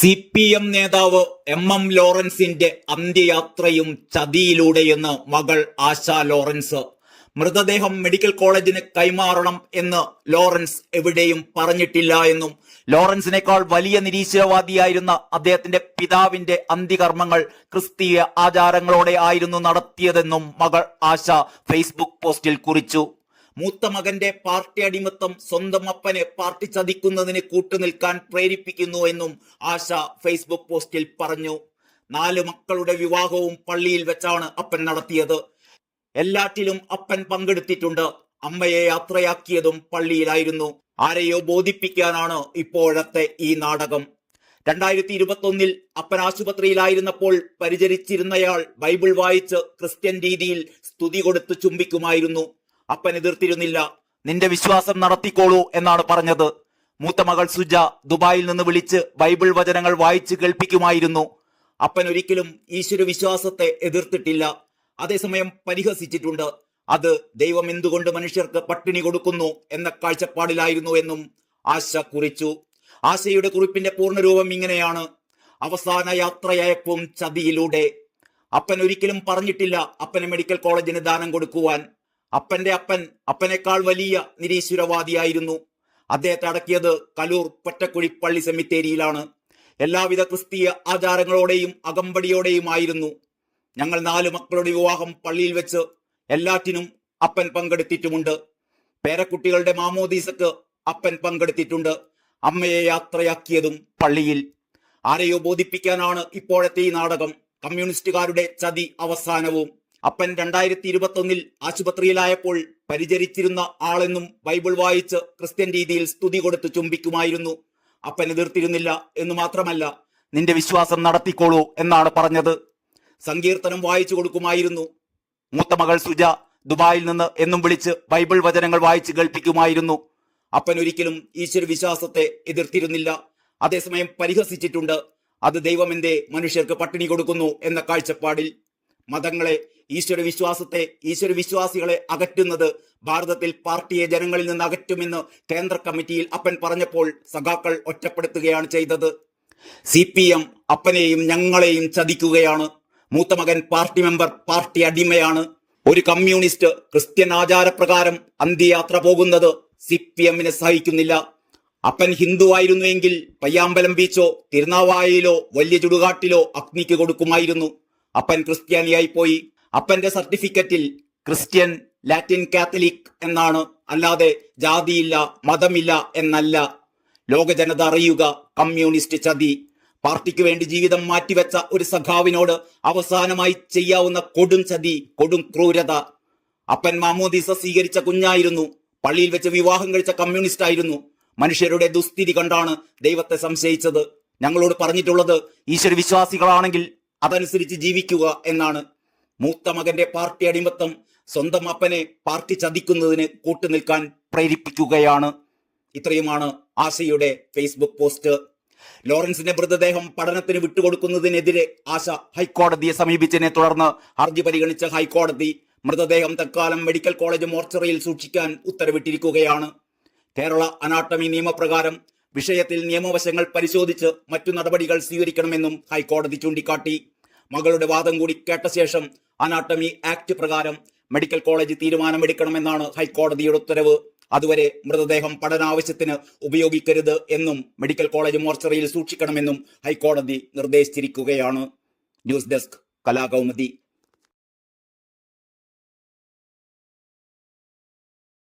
C P M നേതാവ് M M ലോറൻസിന്റെ അന്ത്യയാത്രയും ചതിയിലൂടെയെന്ന് മകൾ ആശ ലോറൻസ്. മൃതദേഹം മെഡിക്കൽ കോളേജിന് കൈമാറണം എന്ന് ലോറൻസ് എവിടെയും പറഞ്ഞിട്ടില്ല എന്നും ലോറൻസിനേക്കാൾ വലിയ നിരീശ്വരവാദിയായിരുന്ന അദ്ദേഹത്തിന്റെ പിതാവിന്റെ അന്ത്യകർമ്മങ്ങൾ ക്രിസ്തീയ ആചാരങ്ങളോടെ ആയിരുന്നു നടത്തിയതെന്നും മകൾ ആശ ഫേസ്ബുക്ക് പോസ്റ്റിൽ കുറിച്ചു. മൂത്ത മകന്റെ പാർട്ടി അടിമത്തം സ്വന്തം അപ്പനെ പാർട്ടി ചതിക്കുന്നതിന് കൂട്ടുനിൽക്കാൻ പ്രേരിപ്പിക്കുന്നു എന്നും ആശ ഫേസ്ബുക്ക് പോസ്റ്റിൽ പറഞ്ഞു. നാല് മക്കളുടെ വിവാഹവും പള്ളിയിൽ വെച്ചാണ് അപ്പൻ നടത്തിയത്. എല്ലാറ്റിലും അപ്പൻ പങ്കെടുത്തിട്ടുണ്ട്. അമ്മയെ യാത്രയാക്കിയതും പള്ളിയിലായിരുന്നു. ആരെയോ ബോധിപ്പിക്കാനാണ് ഇപ്പോഴത്തെ ഈ നാടകം. രണ്ടായിരത്തി ഇരുപത്തൊന്നിൽ അപ്പൻ ആശുപത്രിയിലായിരുന്നപ്പോൾ പരിചരിച്ചിരുന്നയാൾ ബൈബിൾ വായിച്ച് ക്രിസ്ത്യൻ രീതിയിൽ സ്തുതി കൊടുത്ത് ചുംബിക്കുമായിരുന്നു. അപ്പൻ എതിർത്തിരുന്നില്ല. നിന്റെ വിശ്വാസം നടത്തിക്കോളൂ എന്നാണ് പറഞ്ഞത്. മൂത്ത മകൾ സുജ ദുബായിൽ നിന്ന് വിളിച്ച് ബൈബിൾ വചനങ്ങൾ വായിച്ച് കേൾപ്പിക്കുമായിരുന്നു. അപ്പൻ ഒരിക്കലും ഈശ്വര വിശ്വാസത്തെ എതിർത്തിട്ടില്ല. അതേസമയം പരിഹസിച്ചിട്ടുണ്ട്. അത് ദൈവം എന്തുകൊണ്ട് മനുഷ്യർക്ക് പട്ടിണി കൊടുക്കുന്നു എന്ന കാഴ്ചപ്പാടിലായിരുന്നു എന്നും ആശ കുറിച്ചു. ആശയുടെ കുറിപ്പിന്റെ പൂർണരൂപം ഇങ്ങനെയാണ്. അവസാന യാത്രയയപ്പും ചതിയിലൂടെ. അപ്പൻ ഒരിക്കലും പറഞ്ഞിട്ടില്ല അപ്പനെ മെഡിക്കൽ കോളേജിന് ദാനം കൊടുക്കുവാൻ. അപ്പന്റെ അപ്പൻ അപ്പനേക്കാൾ വലിയ നിരീശ്വരവാദിയായിരുന്നു. അദ്ദേഹത്തെ അടക്കിയത് കലൂർ പൊറ്റക്കുഴി പള്ളി സെമിത്തേരിയിലാണ്. എല്ലാവിധ ക്രിസ്തീയ ആചാരങ്ങളോടെയും അകമ്പടിയോടെയുമായിരുന്നു ഞങ്ങൾ നാല് മക്കളുടെ വിവാഹം പള്ളിയിൽ വെച്ച് എല്ലാറ്റിനും അപ്പൻ പങ്കെടുത്തിട്ടുമുണ്ട്. പേരക്കുട്ടികളുടെ മാമോദീസക്ക് അപ്പൻ പങ്കെടുത്തിട്ടുണ്ട്. അമ്മയെ യാത്രയാക്കിയതും പള്ളിയിൽ. ആരെയോ ബോധിപ്പിക്കാനാണ് ഇപ്പോഴത്തെ ഈ നാടകം. കമ്മ്യൂണിസ്റ്റുകാരുടെ ചതി അവസാനവും. അപ്പൻ രണ്ടായിരത്തി ഇരുപത്തൊന്നിൽ ആശുപത്രിയിലായപ്പോൾ പരിചരിച്ചിരുന്ന ആളെന്നും ബൈബിൾ വായിച്ച് ക്രിസ്ത്യൻ രീതിയിൽ സ്തുതി കൊടുത്ത് ചുംബിക്കുമായിരുന്നു. അപ്പൻ എതിർത്തിരുന്നില്ല എന്ന് മാത്രമല്ല നിന്റെ വിശ്വാസം നടത്തിക്കോളൂ എന്നാണ് പറഞ്ഞത്. സങ്കീർത്തനം വായിച്ചു കൊടുക്കുമായിരുന്നു. മൂത്ത മകൾ സുജ ദുബായിൽ നിന്ന് എന്നും വിളിച്ച് ബൈബിൾ വചനങ്ങൾ വായിച്ച് കേൾപ്പിക്കുമായിരുന്നു. അപ്പൻ ഒരിക്കലും ഈശ്വര വിശ്വാസത്തെ എതിർത്തിരുന്നില്ല. അതേസമയം പരിഹസിച്ചിട്ടുണ്ട്. അത് ദൈവമെന്തേ മനുഷ്യർക്ക് പട്ടിണി കൊടുക്കുന്നു എന്ന കാഴ്ചപ്പാടിൽ മതങ്ങളെ ഈശ്വര വിശ്വാസത്തെ ഈശ്വര വിശ്വാസികളെ അകറ്റുന്നത് ഭാരതത്തിൽ പാർട്ടിയെ ജനങ്ങളിൽ നിന്ന് അകറ്റുമെന്ന് കേന്ദ്ര കമ്മിറ്റിയിൽ അപ്പൻ പറഞ്ഞപ്പോൾ സഖാക്കൾ ഒറ്റപ്പെടുത്തുകയാണ് ചെയ്തത്. സി പി എം അപ്പനെയും ഞങ്ങളെയും ചതിക്കുകയാണ്. മൂത്ത മകൻ പാർട്ടി മെമ്പർ പാർട്ടി അടിമയാണ്. ഒരു കമ്മ്യൂണിസ്റ്റ് ക്രിസ്ത്യൻ ആചാരപ്രകാരം അന്ത്യയാത്ര പോകുന്നത് സി പി എമ്മിനെ സഹിക്കുന്നില്ല. അപ്പൻ ഹിന്ദു ആയിരുന്നുവെങ്കിൽ പയ്യാമ്പലം ബീച്ചോ തിരുനാവായയിലോ വലിയ ചുടുകാട്ടിലോ അഗ്നിക്ക് കൊടുക്കുമായിരുന്നു. അപ്പൻ ക്രിസ്ത്യാനിയായി പോയി. അപ്പന്റെ സർട്ടിഫിക്കറ്റിൽ ക്രിസ്ത്യൻ ലാറ്റിൻ കാത്തലിക് എന്നാണ്. അല്ലാതെ ജാതിയില്ല മതമില്ല എന്നല്ല. ലോക ജനത അറിയുക കമ്മ്യൂണിസ്റ്റ് ചതി. പാർട്ടിക്ക് വേണ്ടി ജീവിതം മാറ്റിവെച്ച ഒരു സഖാവിനോട് അവസാനമായി ചെയ്യാവുന്ന കൊടും ചതി കൊടും ക്രൂരത. അപ്പൻ മാമോദീസ സ്വീകരിച്ച കുഞ്ഞായിരുന്നു. പള്ളിയിൽ വെച്ച് വിവാഹം കഴിച്ച കമ്മ്യൂണിസ്റ്റ് ആയിരുന്നു. മനുഷ്യരുടെ ദുസ്ഥിതി കണ്ടാണ് ദൈവത്തെ സംശയിച്ചത്. ഞങ്ങളോട് പറഞ്ഞിട്ടുള്ളത് ഈശ്വര വിശ്വാസികളാണെങ്കിൽ അതനുസരിച്ച് ജീവിക്കുക എന്നാണ്. മൂത്ത മകന്റെ പാർട്ടി അടിമത്തം സ്വന്തം അപ്പനെ പാർട്ടി ചതിക്കുന്നതിന് കൂട്ടുനിൽക്കാൻ പ്രേരിപ്പിക്കുകയാണ്. ഇത്രയുമാണ് ആശയുടെ ഫേസ്ബുക്ക് പോസ്റ്റ്. ലോറൻസിന്റെ മൃതദേഹം പഠനത്തിന് വിട്ടുകൊടുക്കുന്നതിനെതിരെ ആശ ഹൈക്കോടതിയെ സമീപിച്ചതിനെ തുടർന്ന് ഹർജി പരിഗണിച്ച ഹൈക്കോടതി മൃതദേഹം തൽക്കാലം മെഡിക്കൽ കോളേജ് മോർച്ചറിയിൽ സൂക്ഷിക്കാൻ ഉത്തരവിട്ടിരിക്കുകയാണ്. കേരള അനാട്ടമി നിയമപ്രകാരം വിഷയത്തിൽ നിയമവശങ്ങൾ പരിശോധിച്ച് മറ്റു നടപടികൾ സ്വീകരിക്കണമെന്നും ഹൈക്കോടതി ചൂണ്ടിക്കാട്ടി. മകളുടെ വാദം കൂടി കേട്ട ശേഷം അനാട്ടമി ആക്ട് പ്രകാരം മെഡിക്കൽ കോളേജ് തീരുമാനമെടുക്കണമെന്നാണ് ഹൈക്കോടതിയുടെ ഉത്തരവ്. അതുവരെ മൃതദേഹം പഠനാവശ്യത്തിന് ഉപയോഗിക്കരുത് എന്നും മെഡിക്കൽ കോളേജ് മോർച്ചറിയിൽ സൂക്ഷിക്കണമെന്നും ഹൈക്കോടതി നിർദ്ദേശിച്ചിരിക്കുകയാണ്. News desk Kalakaumudi.